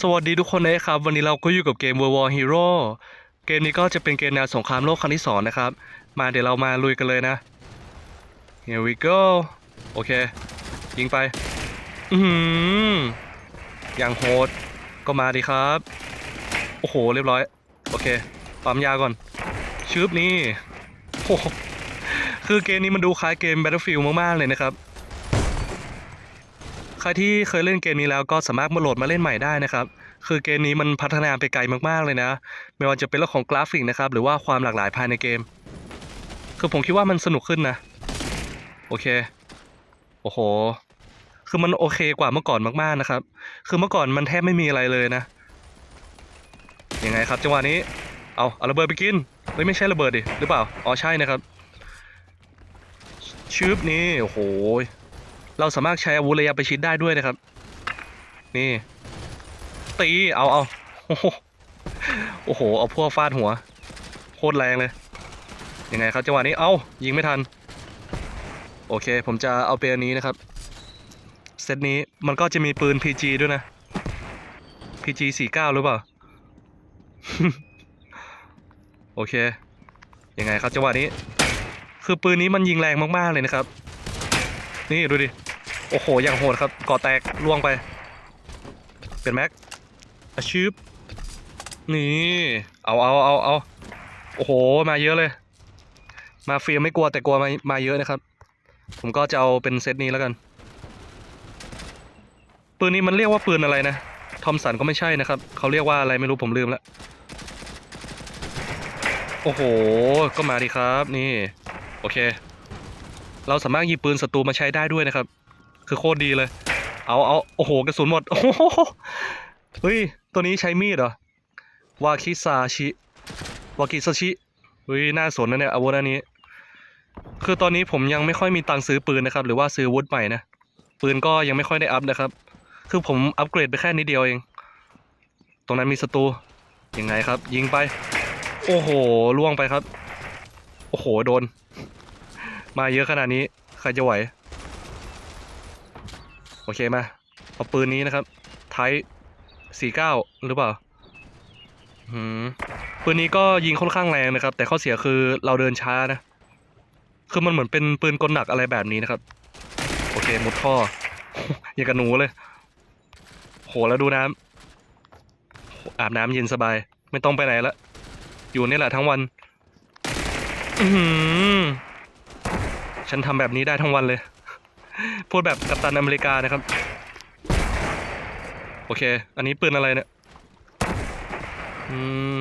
สวัสดีทุกคนนะครับ วันนี้เราก็อยู่กับเกม World War Hero เกมนี้ก็จะเป็นเกมแนวสงครามโลกครั้งที่สองนะครับ มาเดี๋ยวเรามาลุยกันเลยนะ Here we go โอเค ยิงไป อือหือย่างโหด ก็มาดีครับ โอ้โห เรียบร้อย โอเค ปั๊มยาก่อน ชืบนี่โอ้คือเกมนี้มันดูคล้ายเกม Battlefield มาก ๆ เลยนะครับ ครที่เคยเล่นเกมนี้แล้วก็สามารถมาโหลดมาเล่นใหม่ได้นะครับ คือเกมนี้มันพัฒนาไปไกลมากๆเลยนะ ไม่ว่าจะเป็นเรื่องของกราฟิกนะครับ หรือว่าความหลากหลายภายในเกม คือผมคิดว่ามันสนุกขึ้นนะ โอเค โอ้โห คือมันโอเคกว่าเมื่อก่อนมากๆนะครับ คือเมื่อก่อนมันแทบไม่มีอะไรเลยนะ ยังไงครับจังหวะนี้ เอาเอาระเบิดไปกิน เฮ้ยไม่ใช่ระเบิดดิ หรือเปล่า อ๋อใช่นะครับชืบนี่ โอ้โห เราสามารถใช้อาวุธระยะประชิดได้ด้วยนะครับ นี่ ตีเอาเอาโอ้โหโอ้โห เอาพวกฟาดหัว โคตรแรงเลย ยังไงครับจังหวะนี้เอายิงไม่ทัน โอเค ผมจะเอาเป็นอันนี้นะครับ เซตนี้มันก็จะมีปืน PG ด้วยนะ PG 49หรือเปล่า โอเค ยังไงครับจังหวะนี้ คือปืนนี้มันยิงแรงมาก ๆ เลยนะครับ นี่ ดูดิ โอ้โห อย่างโหดครับก่อแตกล่วงไป เป็นแม็กอาชีพนี่ เอาเอาเอาเอาโอ้โห มาเยอะเลย มาเฟียไม่กลัวแต่กลัวมามาเยอะนะครับ ผมก็จะเอาเป็นเซตนี้แล้วกัน ปืนนี้มันเรียกว่าปืนอะไรนะ ทอมสันก็ไม่ใช่นะครับ เขาเรียกว่าอะไรไม่รู้ผมลืมแล้ว โอ้โห ก็มาดีครับ นี่ โอเค เราสามารถหยิบปืนศัตรูมาใช้ได้ด้วยนะครับ คือโคตรดีเลย เอาเอาโอ้โหกระสุนหมดโอ้โหเฮ้ยตัวนี้ใช้มีดเหรอวาคิซาชิวากิซาชิเฮ้ยน่าสนนะเนี่ยอาวุธอันนี้ คือตอนนี้ผมยังไม่ค่อยมีตังค์ซื้อปืนนะครับ หรือว่าซื้อวุธใหม่นะปืนก็ยังไม่ค่อยได้อัพนะครับ คือผมอัปเกรดไปแค่นิดเดียวเอง ตรงนั้นมีศัตรูยังไงครับ ยิงไป โอ้โหล่วงไปครับ โอ้โหโดน มาเยอะขนาดนี้ใครจะไหว โอเคมาเอาปืนนี้นะครับไทสี่เก้าหรือเปล่าหืมปืนนี้ก็ยิงค่อนข้างแรงนะครับ แต่ข้อเสียคือเราเดินช้านะ คือมันเหมือนเป็นปืนกลหนักอะไรแบบนี้นะครับ โอเคมุดท่ออย่างกับหนูเลย โหแล้วดูน้ำอาบน้ำเย็นสบาย ไม่ต้องไปไหนละ อยู่นี่แหละทั้งวันอืฉันทำแบบนี้ได้ทั้งวันเลย พูดแบบกัปตันอเมริกานะครับ โอเค อันนี้ปืนอะไรเนี่ย อืม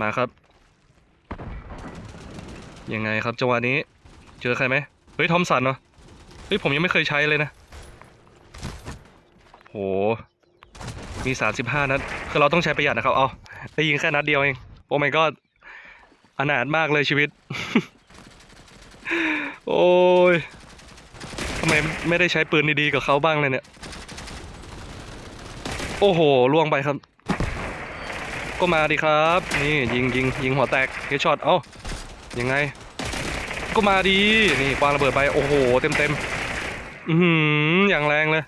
มาครับ ยังไงครับจังหวะนี้ เจอใครไหมเฮ้ยทอมสันเนาะเฮ้ยผมยังไม่เคยใช้เลยนะ โห มีสามสิบห้านัด คือเราต้องใช้ประหยัดนะครับ เอาได้ยิงแค่นัดเดียวเอง โอ้ my god อนาถมากเลยชีวิต โอ้ย มไม่ได้ใช้ปืนดีๆกับเขาบ้างเลยเนี่ย โอ้โหล่วงไปครับ ก็มาดีครับ นี่ยิงยิงยิงหัวแตกเฮดช็อตเอ้ายังไง ก็มาดีนี่ควางระเบิดไปโอ้โหเต็มเต็มๆอือหือย่างแรงเลย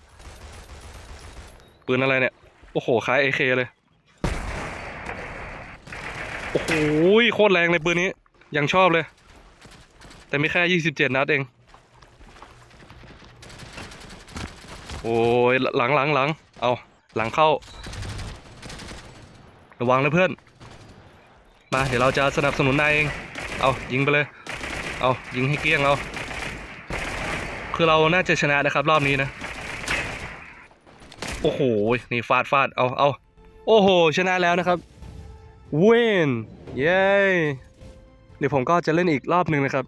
ปืนอะไรเนี่ย โอ้โหคล้ายเอเคเลย โอ้โหโคตรแรงเลยปืนนี้ยังชอบเลย แต่ไมีแค่ยี่สิบเจ็ดนัดเอง โอ้ยหลังหลังหลังเอาหลังเข้า ระวังนะเพื่อน มาเดี๋ยวเราจะสนับสนุนนายเอง เอายิงไปเลย เอายิงให้เกลี้ยงเอาคือเราน่าจะชนะนะครับรอบนี้นะ โอ้โห นี่ฟาดฟาดเอาเอาโอ้โห ชนะแล้วนะครับเวนเย้เดี๋ยวผมก็จะเล่นอีกรอบหนึ่งนะครับ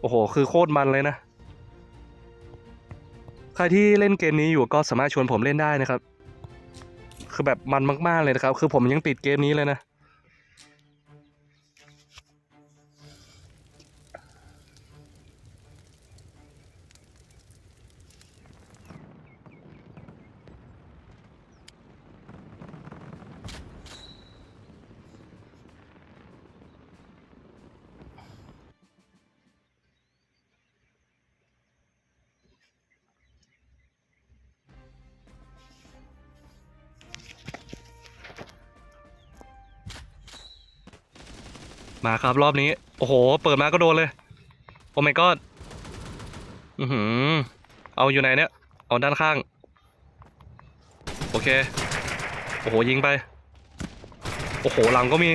โอ้โห คือโคตรมันเลยนะ ใครที่เล่นเกมนี้อยู่ก็สามารถชวนผมเล่นได้นะครับ คือแบบมันมากๆเลยนะครับ คือผมยังติดเกมนี้เลยนะ มาครับรอบนี้ โอ้โห เปิดมาก็โดนเลย โอ้ my god อือหือ เอาอยู่ไหนเนี่ย เอาด้านข้าง โอเค โอ้โห ยิงไป โอ้โห หลังก็มี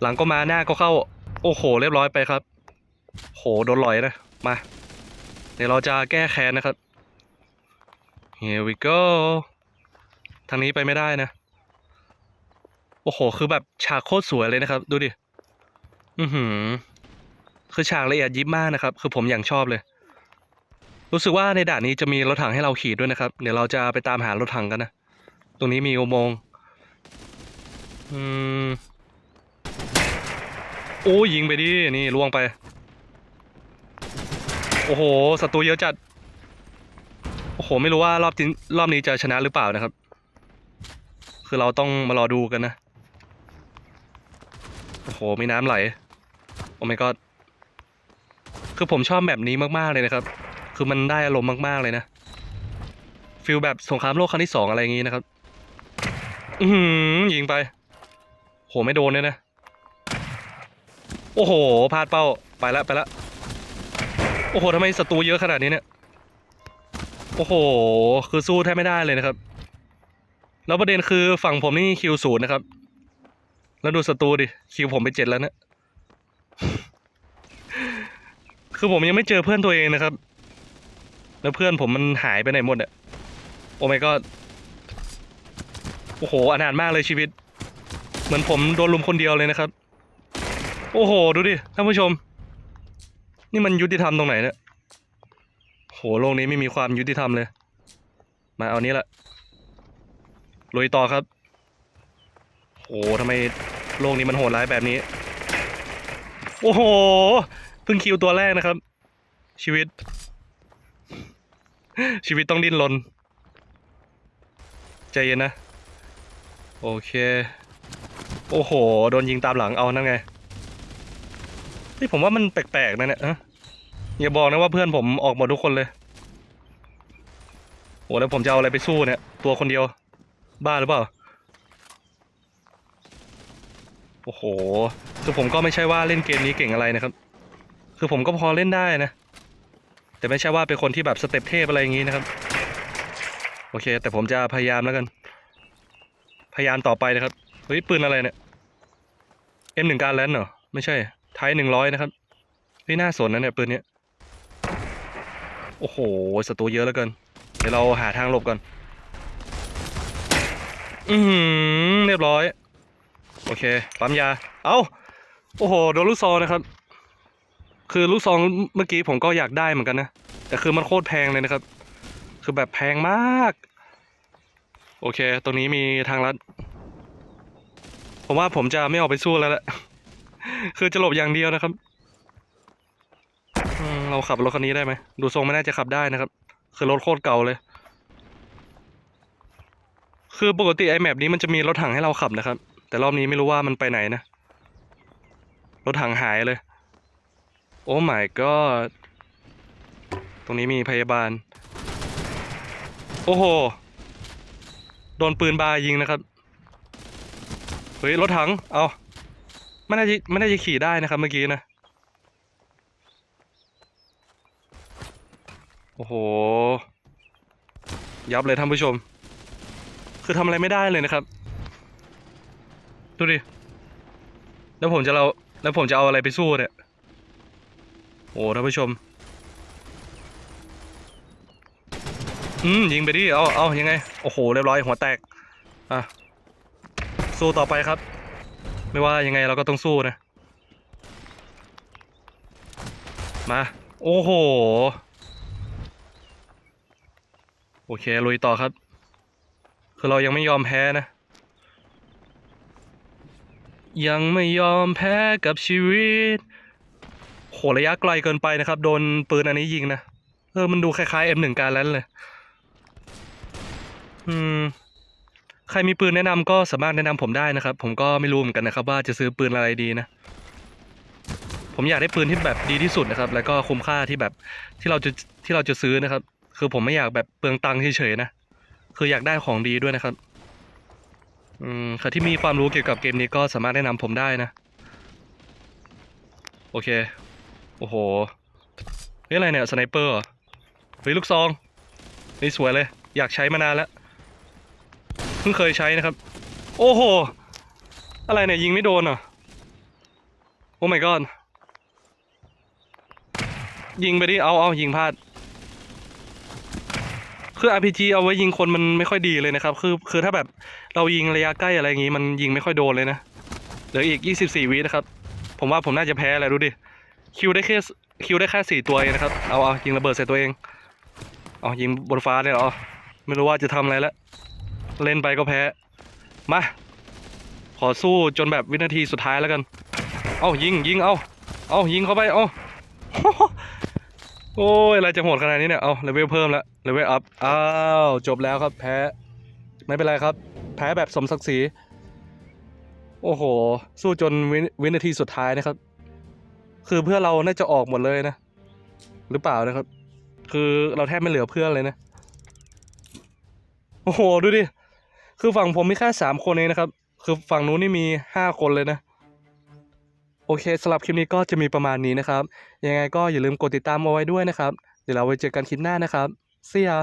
หลังก็มาหน้าก็เข้า โอ้โห เรียบร้อยไปครับ โห โดนลอยนะ มา เดี๋ยวเราจะแก้แค้นนะครับ here we go ทางนี้ไปไม่ได้นะ โอ้โห คือแบบฉากโคตรสวยเลยนะครับ ดูดิ อือหือ คือฉากละเอียดยิบมากนะครับ คือผมอย่างชอบเลย รู้สึกว่าในด่านนี้จะมีรถถังให้เราขี่ด้วยนะครับ เดี๋ยวเราจะไปตามหารถถังกันนะ ตรงนี้มีอุโมงค์ อืม โอ้ยิงไปดิ นี่ล่วงไป โอ้โห ศัตรูเยอะจัด โอ้โห ไม่รู้ว่ารอบรอบนี้จะชนะหรือเปล่านะครับคือเราต้องมารอดูกันนะ โอ้โหมีน้ำไหล โอ้ my god คือผมชอบแบบนี้มากๆเลยนะครับ คือมันได้อารมณ์มากๆเลยนะฟิลแบบสงครามโลกครั้งที่สองอะไรอย่างงี้นะครับ อือหือยิงไป โหไม่โดนเลยนะ โอ้โหพลาดเป้าไปแล้วไปแล้วโอ้โหทำไมศัตรูเยอะขนาดนี้เนี่ย โอ้โห คือสู้แทบไม่ได้เลยนะครับ แล้วประเด็นคือฝั่งผมนี่คิวศูนย์นะครับ แล้วดูศัตรูดิ คิวผมไปเจ็ดแล้วเนะคือผมยังไม่เจอเพื่อนตัวเองนะครับ แล้วเพื่อนผมมันหายไปไหนหมดอะโอ้ my god โอ้โหอนาถมากเลยชีวิต เหมือนผมโดนลุมคนเดียวเลยนะครับ โอ้โห ดูดิท่านผู้ชม นี่มันยุติธรรมตรงไหนเนี่ยโหโลกนี้ไม่มีความยุติธรรมเลย มาเอานี้ละลุยต่อครับโหทำไม โลกนี้มันโหดร้ายแบบนี้ โอ้โหเพิ่งคิวตัวแรกนะครับ ชีวิต ชีวิตต้องดิ้นรนใจเย็นนะ โอเค โอ้โห โดนยิงตามหลังเอานั่นไงนี่ผมว่ามันแปลกๆนะเนี่ยอย่าบอกนะว่าเพื่อนผมออกหมดทุกคนเลยโอ้แล้วผมจะเอาอะไรไปสู้เนี่ย ตัวคนเดียว บ้าหรือเปล่า โอ้โห คือผมก็ไม่ใช่ว่าเล่นเกมนี้เก่งอะไรนะครับ คือผมก็พอเล่นได้นะ แต่ไม่ใช่ว่าเป็นคนที่แบบสเต็ปเทพอะไรอย่างนี้นะครับ โอเค แต่ผมจะพยายามแล้วกัน พยายามต่อไปนะครับ เฮ้ย ปืนอะไรเนี่ย M หนึ่งการแลนเหรอ ไม่ใช่ ไทยหนึ่งร้อยนะครับเฮ้ยน่าสนนะเนี่ยปืนเนี้ยโอ้โหศัตรูเยอะแล้วเกิน เดี๋ยวเราหาทางหลบก่อน อือหือเรียบร้อย โอเคปั๊มยา เอา้า โอ้โห โดนลูกซองนะครับ คือลูกซองเมื่อกี้ผมก็อยากได้เหมือนกันนะ แต่คือมันโคตรแพงเลยนะครับ คือแบบแพงมาก โอเค ตรงนี้มีทางลัด ผมว่าผมจะไม่ออกไปสู้แล้วแหละ คือจะหลบอย่างเดียวนะครับ เราขับรถคันนี้ได้ไหม ดูทรงไม่น่าจะขับได้นะครับ คือรถโคตรเก่าเลย คือปกติไอแมปนี้มันจะมีรถถังให้เราขับนะครับ แต่รอบนี้ไม่รู้ว่ามันไปไหนนะ รถถังหายเลย โอ้ my god ตรงนี้มีพยาบาล โอ้โห โดนปืนบายิงนะครับ เฮ้ย รถถัง เอาไม่น่าจะไม่น่าจะขี่ได้นะครับเมื่อกี้นะ โอ้โห ยับเลยท่านผู้ชม คือทำอะไรไม่ได้เลยนะครับ ดูดิ แล้วผมจะเรา แล้วผมจะเอาอะไรไปสู้เนี่ย โอ้ท่านผู้ชม อืม ยิงไปดิ เอาเอายังไง โอ้โห เรียบร้อย หัวแตก อะ สู้ต่อไปครับ ไม่ว่ายังไงเราก็ต้องสู้นะ มา โอ้โห โอเค ลุยต่อครับ คือเรายังไม่ยอมแพ้นะ ยังไม่ยอมแพ้กับชีวิต โหระยะไกลเกินไปนะครับ โดนปืนอันนี้ยิงนะ เออ มันดูคล้ายๆ M1 การแลนเลย อืม ใครมีปืนแนะนำก็สามารถแนะนำผมได้นะครับ ผมก็ไม่รู้เหมือนกันนะครับ ว่าจะซื้อปืนอะไรดีนะ ผมอยากได้ปืนที่แบบดีที่สุดนะครับ แล้วก็คุ้มค่าที่แบบที่เราจะที่เราจะซื้อนะครับ คือผมไม่อยากแบบเปลืองตังค์เฉยๆนะ คืออยากได้ของดีด้วยนะครับ อืมใครที่มีความรู้เกี่ยวกับเกมนี้ก็สามารถแนะนำผมได้นะ โอเค โอ้โหนี่อะไรเนี่ยสไนเปอร์เฮ้ยลูกซองนี่สวยเลย อยากใช้มานานแล้วเพิ่งเคยใช้นะครับ โอ้โห อะไรเนี่ยยิงไม่โดนเหรอโอ้ my god ยิงไปดิ เอาเอายิงพลาด คือ RPG เอาไว้ยิงคนมันไม่ค่อยดีเลยนะครับ คือคือถ้าแบบเรายิงระยะใกล้อะไรอย่างงี้มันยิงไม่ค่อยโดนเลยนะเหลืออีก 24 วินะครับ ผมว่าผมน่าจะแพ้แหละดูดิคิวได้แค่คิวได้แค่สี่ตัวเองนะครับเอาเอายิงระเบิดใส่ตัวเองเอายิงบนฟ้าเนี่ยเหรอไม่รู้ว่าจะทำอะไรแล้วเล่นไปก็แพ้มาขอสู้จนแบบวินาทีสุดท้ายแล้วกัน เอายิงยิงเอาเอายิงเข้าไปเอา โอ้ยอะไรจะโหดขนาดนี้เนี่ย เอาเลเวลเพิ่มแล้วเลเวลอัพ อ้าว จบแล้วครับแพ้ ไม่เป็นไรครับ แพ้แบบสมศักดิ์ศรี โอ้โห สู้จนวิวินาทีสุดท้ายนะครับ คือเพื่อนเราน่าจะออกหมดเลยนะ หรือเปล่านะครับ คือเราแทบไม่เหลือเพื่อนเลยนะ โอ้โห ดูดิ คือฝั่งผมมีแค่สามคนเองนะครับ คือฝั่งนู้นนี่มีห้าคนเลยนะ โอเคสำหรับคลิปนี้ก็จะมีประมาณนี้นะครับ ยังไงก็อย่าลืมกดติดตามเอาไว้ด้วยนะครับ เดี๋ยวเราไว้เจอกันคลิปหน้านะครับ See ya